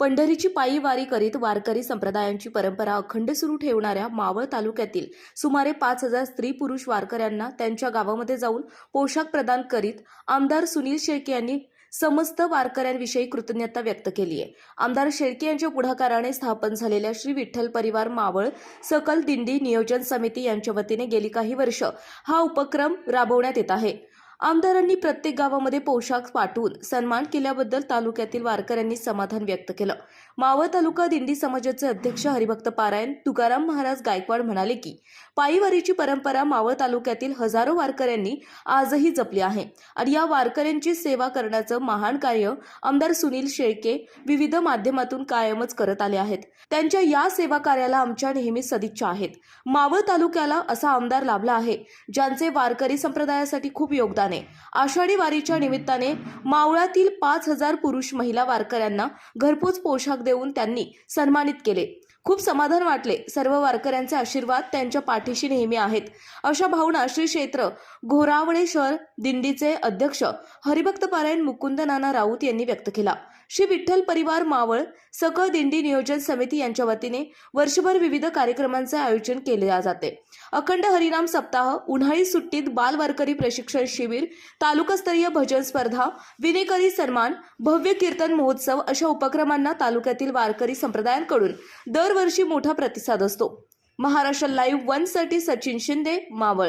पंढरीची पायी वारी करीत वारकरी संप्रदायांची परंपरा अखंड सुरू ठेवणाऱ्या मावळ तालुक्यातील सुमारे पाच हजार स्त्री पुरुष वारकऱ्यांना त्यांच्या गावामध्ये जाऊन पोशाख प्रदान करीत आमदार सुनील शेळके यांनी समस्त वारकऱ्यांविषयी कृतज्ञता व्यक्त केली आहे. आमदार शेळके यांच्या पुढाकाराने स्थापन झालेल्या श्री विठ्ठल परिवार मावळ सकल दिंडी नियोजन समिती यांच्या वतीने गेली काही वर्ष हा उपक्रम राबवण्यात येत आहे. आमदारांनी प्रत्येक गावामध्ये पोशाख पाठवून सन्मान केल्याबद्दल तालुक्यातील वारकऱ्यांनी समाधान व्यक्त केलं. मावळ तालुका दिंडी समाजाचे अध्यक्ष हरिभक्त पारायण तुकाराम महाराज गायकवाड म्हणाले की पायीवारीची परंपरा मावळ तालुक्यातील हजारो वारकऱ्यांनी आजही जपली आहे आणि या वारकऱ्यांची सेवा करण्याचं महान कार्य आमदार सुनील शेळके विविध माध्यमातून कायमच करत आले आहेत. त्यांच्या या सेवा कार्याला आमच्या नेहमी सदिच्छा आहेत. मावळ तालुक्याला असा आमदार लाभला आहे ज्यांचे वारकरी संप्रदायासाठी खूप योगदान निमित्ताने आषाढी वारीच्या निमित्ताने मावळातील पाच हजार पुरुष महिला वारकऱ्यांना घरपोच पोशाख देऊन त्यांनी सन्मानित केले. खूप समाधान वाटले. सर्व वारकऱ्यांचे आशीर्वाद त्यांच्या पाठीशी नेहमी आहेत. अशा भावना श्री क्षेत्र घोरावळेश्वर दिंडीचे अध्यक्ष हरिभक्त पारायण मुकुंद नाना राऊत यांनी व्यक्त केला. श्री विठ्ठल परिवार मावळ सकळ दिंडी नियोजन समिती यांच्या वतीने वर्षभर विविध कार्यक्रमांचे आयोजन केले जाते. अखंड हरिनाम सप्ताह उन्हाळी सुट्टीत बाल वारकरी प्रशिक्षण शिबिर तालुकास्तरीय भजन स्पर्धा विनेकरी सन्मान भव्य कीर्तन महोत्सव अशा उपक्रमांना तालुक्यातील वारकरी संप्रदायांकडून दरवर्षी मोठा प्रतिसाद असतो. महाराष्ट्र लाईव्ह वनसाठी सचिन शिंदे मावळ.